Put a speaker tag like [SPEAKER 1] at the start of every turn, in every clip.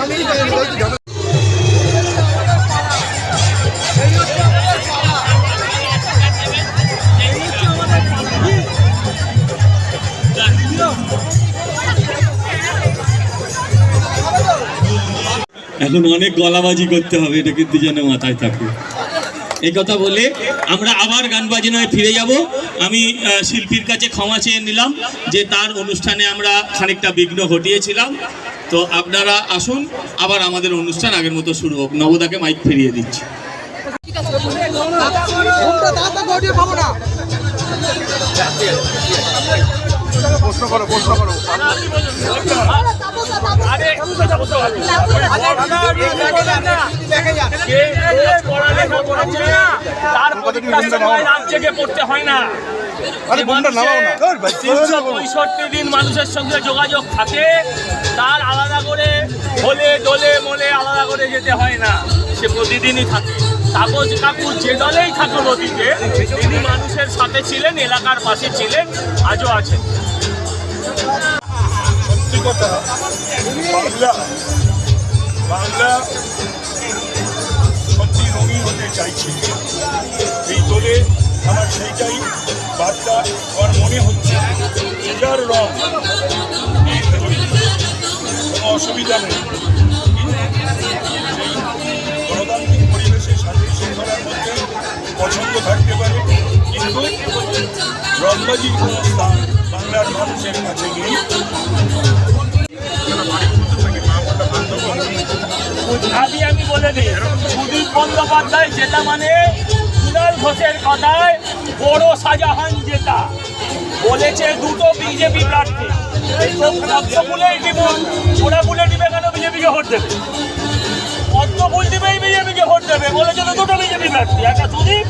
[SPEAKER 1] এখন অনেক গলাবাজি করতে হবে, এটা কিন্তু যেন মাথায় থাকে। এই কথা বলে আমরা আবার গান বাজনায় ফিরে যাব। আমি শিল্পীর কাছে ক্ষমা চেয়ে নিলাম যে তার অনুষ্ঠানে আমরা খানিকটা বিঘ্ন ঘটিয়েছিলাম। তো আপনারা আসুন আবার আমাদের অনুষ্ঠান আগের মতো শুরু হোক। নবদাকে মাইক ফিরিয়ে দিচ্ছি।
[SPEAKER 2] প্রশ্ন করো প্রশ্ন
[SPEAKER 3] তার পড়তে হয় না।
[SPEAKER 2] আরে বোনটা নামাও না।
[SPEAKER 3] তিনশো পঁয়ষট্টি দিন মানুষের সঙ্গে যোগাযোগ থাকে তার আলাদা করে হলে দলে মলে আলাদা করে যেতে হয় না সে প্রতিদিনই থাকে। কাগজ কাকু যে দলেই থাকুন অতীতে তিনি মানুষের সাথে ছিলেন এলাকার পাশে ছিলেন আজও আছেন।
[SPEAKER 2] সত্যি কথা বাংলা বাংলা সত্যি রঙিন হতে চাইছে। এই দলে আমার সেইটাই আমার মনে হচ্ছে যে রং অসুবিধা নেই। গণতান্ত্রিক পরিবেশে শান্তি শৃঙ্খলার মধ্যে পছন্দ থাকতে পারে, কিন্তু রংবাজির কোনো স্থান বাংলার মানুষের কাছে নেই।
[SPEAKER 3] আমি বলে দিই, সুদীপ বন্দ্যোপাধ্যায় জেতা মানে কুণাল ঘোষের কথায় বড় শাহজাহান জেতা। বলেছে দুটো বিজেপি প্রার্থী। ফুলেই দিব, ওরা ফুলে দিবে কেন বিজেপিকে ভোট দেবে? পদ্ম ফুল দিবেই বিজেপিকে ভোট দেবে, বলেছে তো দুটো বিজেপি প্রার্থী, একটা সুদীপ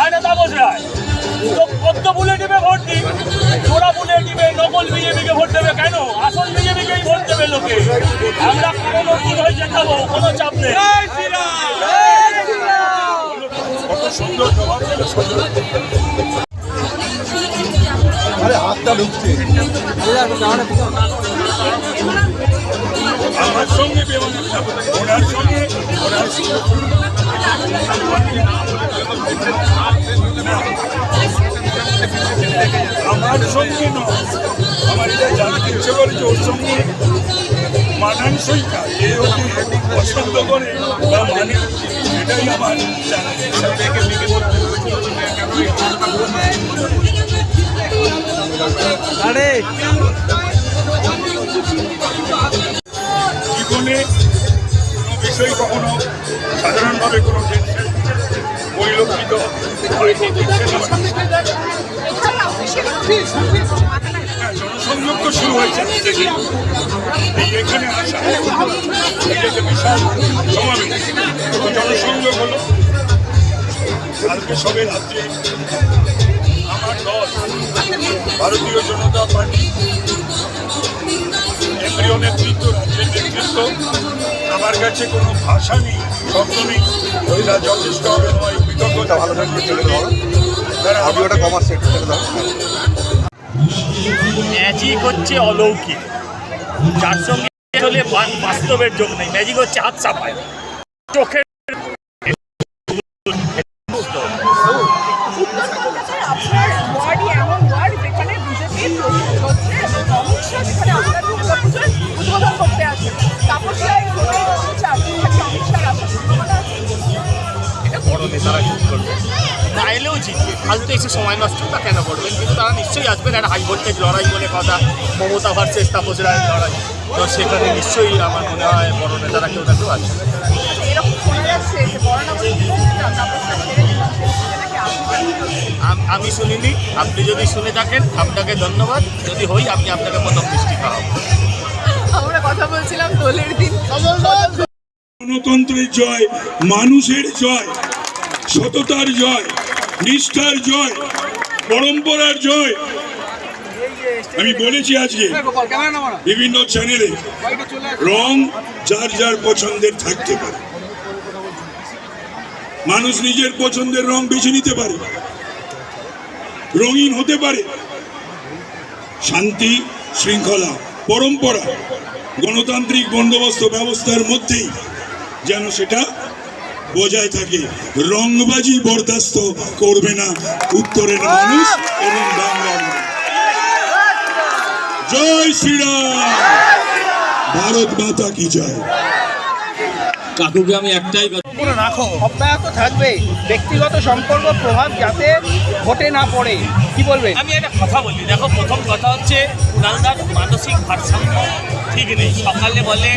[SPEAKER 3] আর একটা তাপস রায়। তো পদ্ম ফুলে দিবে ভোট দিই ওরা ফুলে দিবে, নকল বিজেপিকে ভোট দেবে কেন? আসল বিজেপিকেই ভোট দেবে লোকে। আমরা কোনো নতুন হয়ে জেতাবো, কোনো চাপ নেই।
[SPEAKER 2] সুন্দর
[SPEAKER 4] আরে হাতটা ঢুকছে।
[SPEAKER 2] আমার সঙ্গে ওনার সঙ্গে ওনার আমার সঙ্গে নয়। আমার এটা জানতে ইচ্ছে করে যে ওর সঙ্গে। মানানসই কাজ যে ওকে পছন্দ করে বা মানে এটাই আমার জীবনে কোনো বিষয় কখনো সাধারণভাবে কোনো টেনশন পরিলক্ষিত হয়নি জনসংযোগ শুরু হয়েছে। এই এখানে আসা এটা বিশাল সমাবেশ জনসংযোগ হলো কালকে সবে রাত্রে আমার দল ভারতীয় জনতা পার্টি কেন্দ্রীয় নেতৃত্ব রাজ্যের নেতৃত্ব আমার কাছে কোনো ভাষা নেই শব্দ নেই যথেষ্ট হবে নয় কৃতজ্ঞতা ভালো থাকবে চলে যাওয়া
[SPEAKER 4] অডিওটা কমার সেট করে দাও।
[SPEAKER 3] ম্যাজিক হচ্ছে অলৌকিক। যার সঙ্গে বা- বাস্তবের যোগ নেই। ম্যাজিক হচ্ছে হাত চাপায়। চোখের এটা বড় নেতারা করবে। এলেও জিতবে। ফালতু এসে সময় নষ্টটা কেন করবেন কিন্তু তারা নিশ্চয়ই আসবেন একটা হাই ভোল্টেজ লড়াই বলে কথা মমতা ভার্সেস তাপস রায়ের লড়াই। তো সেখানে নিশ্চয়ই আমার মনে হয় বড় নেতারা কেউ না কেউ আসবে
[SPEAKER 5] আপনি
[SPEAKER 3] আম- শুনিনি। আপনি যদি শুনে থাকেন আপনাকে ধন্যবাদ। যদি হই আমি আপনাকে প্রথম মিষ্টি খাওয়াবো।
[SPEAKER 5] আমরা কথা বলছিলাম দোলের দিন।
[SPEAKER 2] গণতন্ত্রের জয় মানুষের জয় সততার জয়। নিষ্ঠার জয়, পরম্পরার জয়। আমি বলেছি আজকে, বিভিন্ন চ্যানেলে রং যার যার পছন্দের থাকতে পারে। মানুষ নিজের পছন্দের রং বেছে নিতে পারে। রঙিন হতে পারে। শান্তি, শৃঙ্খলা, পরম্পরা, গণতান্ত্রিক বন্দোবস্ত ব্যবস্থার মধ্যেই যেন সেটা বজায় থাকে। রংবাজি বরদাস্ত করবে না উত্তরের মানুষ এবং বাংলার মানুষ। জয় শ্রীরাম। ভারত মাতা কি জয়
[SPEAKER 1] কাকুকে আমি একটাই
[SPEAKER 6] রাখো। অব্যাহত থাকবে। ব্যক্তিগত সম্পর্ক প্রভাব যাতে ভোটে না পড়ে। কি বলবে?
[SPEAKER 3] আমি একটা কথা বলি। দেখো প্রথম কথা হচ্ছে কুণালদার মানসিক ভারসাম্য ঠিক নেই। সকালে বলে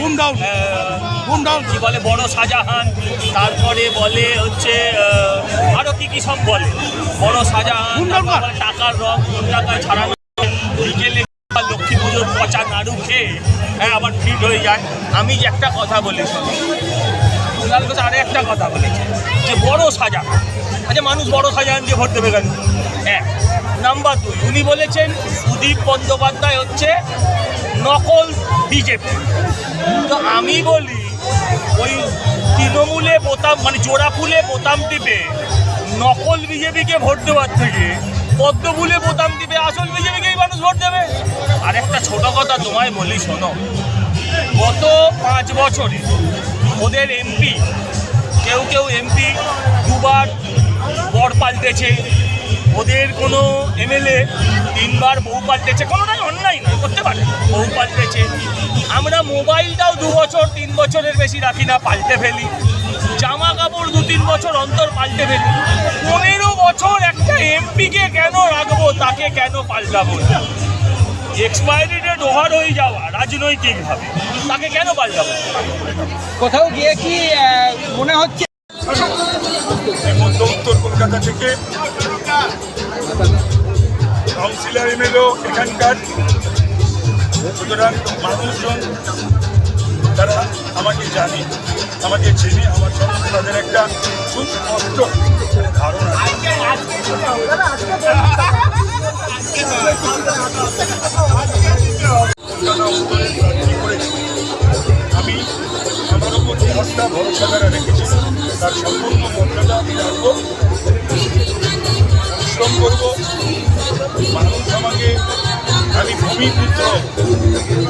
[SPEAKER 3] কি বলে? বড় শাহজাহান। তারপরে বলে হচ্ছে আরও কি কি সব বলে? বড় শাহজাহান টাকার রং কোন টাকায় ছাড়ানো বিকেলে লক্ষ্মী পুজোর পচা নাড়ু খেয়ে হ্যাঁ আবার ফিট হয়ে যায়। আমি যে একটা কথা বলি কুণাল ঘোষ আরে একটা কথা বলেছে যে বড় শাহজাহান আচ্ছা মানুষ বড় শাহজাহান দিয়ে ভোট দেবে কেন? এক নাম্বার দুই উনি বলেছেন সুদীপ বন্দ্যোপাধ্যায় হচ্ছে নকল বিজেপি। তো আমি বলি ওই তৃণমূলে বোতাম মানে জোড়া ফুলে বোতাম টিপে নকল বিজেপিকে ভোট দেওয়ার থেকে পদ্ম ফুলে বোতাম টিপে আসল বিজেপিকেই মানুষ ভোট দেবে। আর একটা ছোট কথা তোমায় বলি, শোনো। গত পাঁচ বছরে ওদের এমপি, কেউ কেউ এমপি দুবার বর পাল্টেছে ওদের কোনো এমএলএ তিনবার বউ পাল্টেছে, কোনোটাই অন্যায় নয়, করতে পারে। বউ পাল্টেছে। আমরা মোবাইলটাও দু বছর, তিন বছরের বেশি রাখি না, পাল্টে ফেলি। জামা কাপড় দু তিন বছর অন্তর পাল্টে ফেলি। পনেরো বছর একটা এমপিকে কেন রাখব, তাকে কেন পাল্টাবো? এক্সপায়ারি ডেট ওভার হয়ে যাওয়া, রাজনৈতিকভাবে। তাকে কেন পাল্টাবো?
[SPEAKER 6] কোথাও গিয়ে কি মনে হচ্ছে
[SPEAKER 2] কলকাতা থেকে। কাউন্সিলর এমএলও এখানকার। সুতরাং মানুষজন, তারা আমাকে জানে, আমাকে চেনে, আমার সম্বন্ধে তাদের একটা সুস্পষ্ট ধারণা।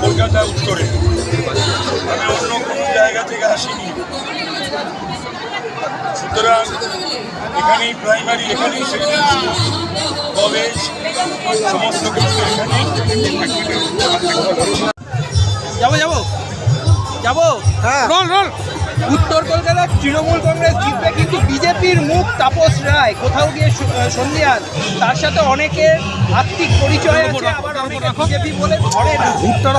[SPEAKER 2] কলকাতা উত্তরে। আমি অন্য কোনো জায়গা থেকে আসিনি। সুতরাং এখানেই প্রাইমারি এখানেই সেকেন্ডারি কলেজ সমস্ত কিছু এখানেই।
[SPEAKER 6] যাব যাব। যাব? হ্যাঁ। উত্তর কলকাতার তৃণমূল কংগ্রেস জিতবে কিন্তু বিজেপির মুখ তাপস রায় কোথাও গিয়ে সন্ধিয়ান তার সাথে অনেকের আত্মিক পরিচয় আছে আবার অনেকে বিজেপি বলে ধরে না। উত্তর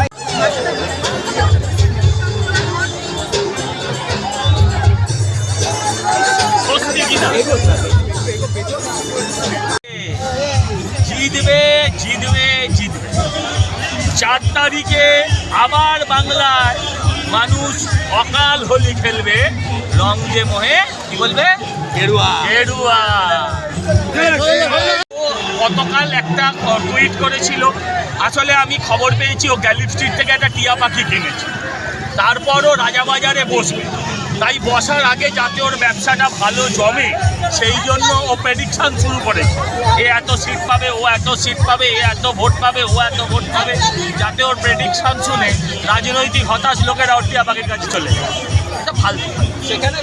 [SPEAKER 3] জিতবে জিতবে জিতবে। চার তারিখে আবার বাংলায় মানুষ অকাল হোলি খেলবে রং যে মোহে কি বলবে? গেরুয়া। গেরুয়া। ও গতকাল একটা টুইট করেছিল আসলে আমি খবর পেয়েছি ও গ্যালিপ স্ট্রিট থেকে একটা টিয়া পাখি কিনেছে। তারপরও রাজাবাজারে বসবে। তাই বসার আগে যাতে ওর ব্যবসাটা ভালো জমে, সেই জন্য ও প্রেডিকশান শুরু করে এ এত সিট পাবে, ও এত সিট পাবে, এ এত ভোট পাবে, ও এত ভোট পাবে, যাতে ওর প্রেডিকশান শুনে রাজনৈতিক হতাশ লোকেরা ওটি আমাকে কাছে চলে যায়। এটা ভালো
[SPEAKER 6] সেখানে